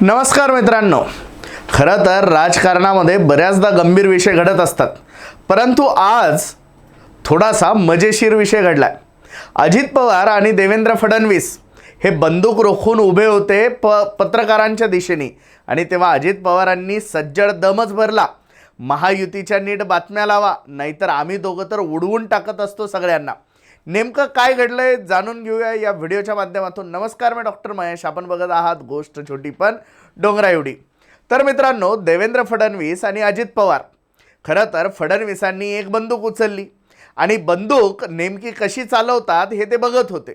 नमस्कार मित्रांनो. खरं तर राजकारणामध्ये बऱ्याचदा गंभीर विषय घडत असतात. परंतु आज थोडासा मजेशीर विषय घडलाय. अजित पवार आणि देवेंद्र फडणवीस हे बंदूक रोखून उभे होते प पत्रकारांच्या दिशेने. आणि तेव्हा अजित पवारांनी सज्जड दमच भरला. महायुतीच्या नीट बातम्या लावा नाहीतर आम्ही दोघं तर उडवून टाकत असतो सगळ्यांना. नेमकं काय घडलंय जाणून घेऊया या व्हिडिओच्या माध्यमातून. नमस्कार मी डॉक्टर महेश. आपण बघत आहात गोष्ट छोटी पण डोंगरा एवढी. तर मित्रांनो देवेंद्र फडणवीस आणि अजित पवार. खरं तर फडणवीसांनी एक बंदूक उचलली. आणि बंदूक नेमकी कशी चालवतात हे ते बघत होते.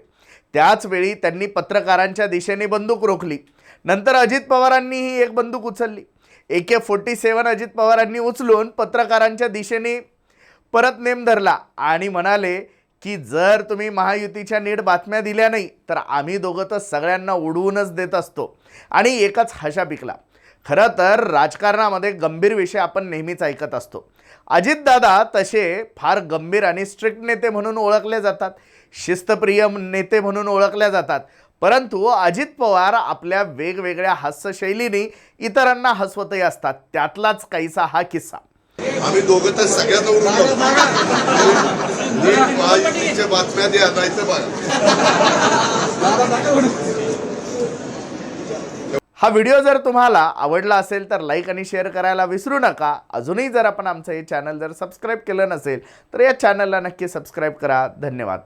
त्याचवेळी त्यांनी पत्रकारांच्या दिशेने बंदूक रोखली. नंतर अजित पवारांनीही एक बंदूक उचलली. ए के फोर्टी सेवन अजित पवारांनी उचलून पत्रकारांच्या दिशेने परत नेम धरला. आणि म्हणाले की जर तुम्ही महायुतीच्या नीट बातम्या दिल्या नाही तर आम्ही दोघं तर सगळ्यांना उडवूनच देत असतो. आणि एकच हशा पिकला. खरं तर राजकारणामध्ये गंभीर विषय आपण नेहमीच ऐकत असतो. अजितदादा तसे फार गंभीर आणि स्ट्रिक्ट नेते म्हणून ओळखले जातात. शिस्तप्रिय नेते म्हणून ओळखल्या जातात. परंतु अजित पवार आपल्या वेगवेगळ्या हास्यशैलीने इतरांना हसवतही असतात. त्यातलाच काहीसा हा किस्सा. आम्ही दोघं तर सगळ्यांना नीट बातम्या द्या नाहीतर बघा. हा व्हिडिओ जर तुम्हाला आवडला असेल तर लाईक आणि शेअर करायला विसरू नका. अजूनही जर आपण आमचं हे चॅनल जर सबस्क्राईब केलं नसेल तर या चॅनलला नक्की सबस्क्राईब करा. धन्यवाद.